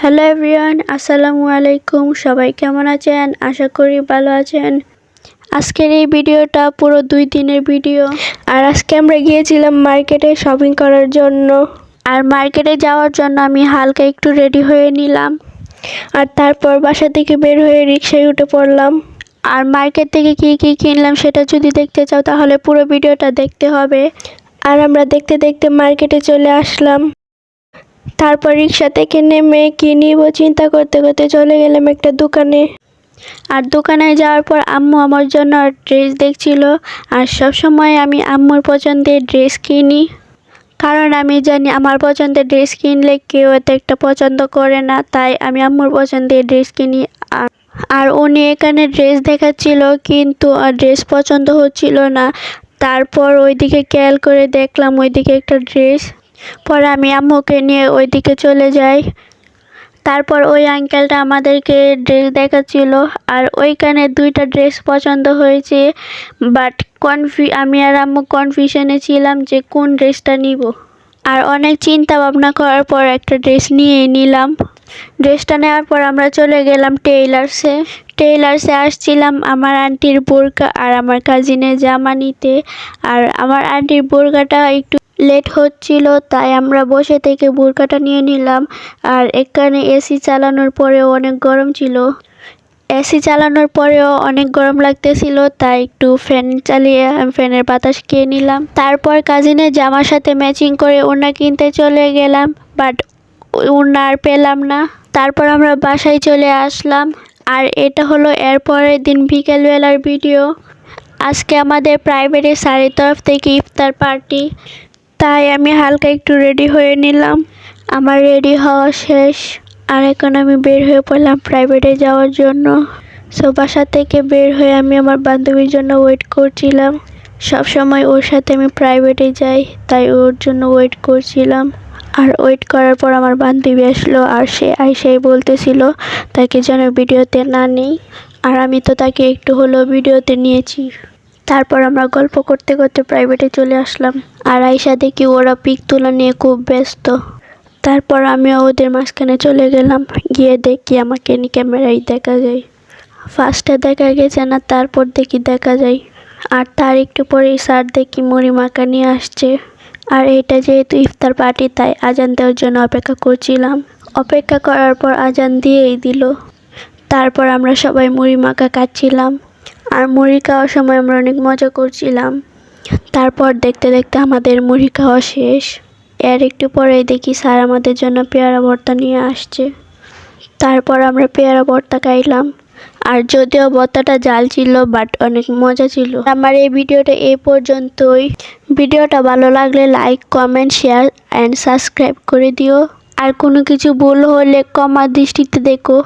Hello everyone আসসালামু আলাইকুম। সবাই কেমন আছেন? আশা করি ভালো আছেন। আজকের এই ভিডিওটা পুরো দুই দিনের ভিডিও। আর আজকে আমরা গিয়েছিলাম মার্কেটে শপিং করার জন্য। আর মার্কেটে যাওয়ার জন্য আমি হালকা একটু রেডি হয়ে নিলাম। আর তারপর বাসা থেকে বের হয়ে রিক্সায় উঠে পড়লাম। আর মার্কেট থেকে কী কী কিনলাম সেটা যদি দেখতে চাও তাহলে পুরো ভিডিওটা দেখতে হবে। আর আমরা দেখতে দেখতে মার্কেটে চলে আসলাম। তারপর রিক্সা থেকে নেমে কি নিব চিন্তা করতে করতে চলে গেলাম একটা দোকানে। আর দোকানে যাওয়ার পর আম্মু আমার জন্য ড্রেস দেখছিল। আর সব সময় আমি আম্মুর পছন্দের ড্রেস কিনি। কারণ আমি জানি আমার পছন্দের ড্রেস কিনলে কেউ এত একটা পছন্দ করে না, তাই আমি আম্মুর পছন্দের ড্রেস কিনি। আর- আর উনি এখানে ড্রেস দেখাচ্ছিল, কিন্তু ড্রেস পছন্দ হচ্ছিল না। তারপর ওইদিকে খেয়াল করে দেখলাম ওইদিকে একটা ড্রেস। পরে আমি আম্মুকে নিয়ে ওইদিকে চলে যাই। তারপর ওই আঙ্কেলটা আমাদেরকে ড্রেস দেখাচ্ছিল। আর ওইখানে দুইটা ড্রেস পছন্দ হয়েছে বাট কনফি আমি আর আম্মু কনফিউশনে ছিলাম যে কোন ড্রেসটা নিব। আর অনেক চিন্তা ভাবনা করার পর একটা ড্রেস নিয়ে নিলাম। ড্রেসটা নেওয়ার পর আমরা চলে গেলাম টেইলার্সে টেইলার্সে আসছিলাম আমার আন্টির বোরকা আর আমার কাজিনের জামা নিতে। আর আমার আন্টির বোরকাটা একটু লেট হচ্ছিল, তাই আমরা বসে থেকে বোরকাটা নিয়ে নিলাম। আর এখানে এসি চালানোর পরেও অনেক গরম ছিল। এসি চালানোর পরেও অনেক গরম লাগতেছিল, তাই একটু ফ্যান চালিয়ে ফ্যানের বাতাস খেয়ে নিলাম। তারপর কাজিনের জামার সাথে ম্যাচিং করে ওড়না কিনতে চলে গেলাম বাট ওড়না আর পেলাম না। তারপর আমরা বাসায় চলে আসলাম, আর এটা হলো এর পরের দিন বিকেলবেলার ভিডিও। আজকে আমাদের প্রাইভেটের স্যারের তরফ থেকে ইফতার পার্টি তাই আমি হালকা একটু রেডি হয়ে নিলাম। আমার রেডি হওয়া শেষ। আর এখন আমি বের হয়ে পড়লাম প্রাইভেটে যাওয়ার জন্য। সো বাসা থেকে বের হয়ে আমি আমার বান্ধবীর জন্য ওয়েট করছিলাম। সব সময় ওর সাথে আমি প্রাইভেটে যাই, তাই ওর জন্য ওয়েট করছিলাম। আর ওয়েট করার পর আমার বান্ধবী আসলো আর সে আইসাই বলতেছিল, তাকে যেন ভিডিওতে না নেই। আর আমি তো তাকে একটু হলেও ভিডিওতে নিয়েছি। তারপর আমরা গল্প করতে করতে প্রাইভেটে চলে আসলাম। আর আইসা দেখি ওরা পিক তোলা নিয়ে খুব ব্যস্ত। তারপর আমিও ওদের মাঝখানে চলে গেলাম। গিয়ে দেখি আমাকে নি ক্যামেরায় দেখা যায়। ফার্স্টে দেখা গেছে না, তারপর দেখি দেখা যায়। আর তার একটু পরেই স্যার দেখি মুড়ি মাখা নিয়ে আসছে। আর এটা যেহেতু ইফতার পার্টি, তাই আজান দেওয়ার জন্য অপেক্ষা করছিলাম। অপেক্ষা করার পর আজান দিয়েই দিল। তারপর আমরা সবাই মুড়ি মাখা খাচ্ছিলাম আর মুড়ি খাওয়ার সময় আমরা অনেক মজা করছিলাম। তারপর দেখতে দেখতে আমাদের মুড়ি খাওয়া শেষ। এর একটু পরে দেখি স্যার আমাদের জন্য পেয়ারা ভর্তা নিয়ে আসছে। তারপর আমরা পেয়ারা ভর্তা খাইলাম। আর যদিও ভর্তাটা জাল ছিল বাট অনেক মজা ছিল। আমার এই ভিডিওটা এই পর্যন্তই। ভিডিওটা ভালো লাগলে like comment share and subscribe করে দিও। আর কোনো কিছু ভুল হলে কমা দৃষ্টিতে দেখো।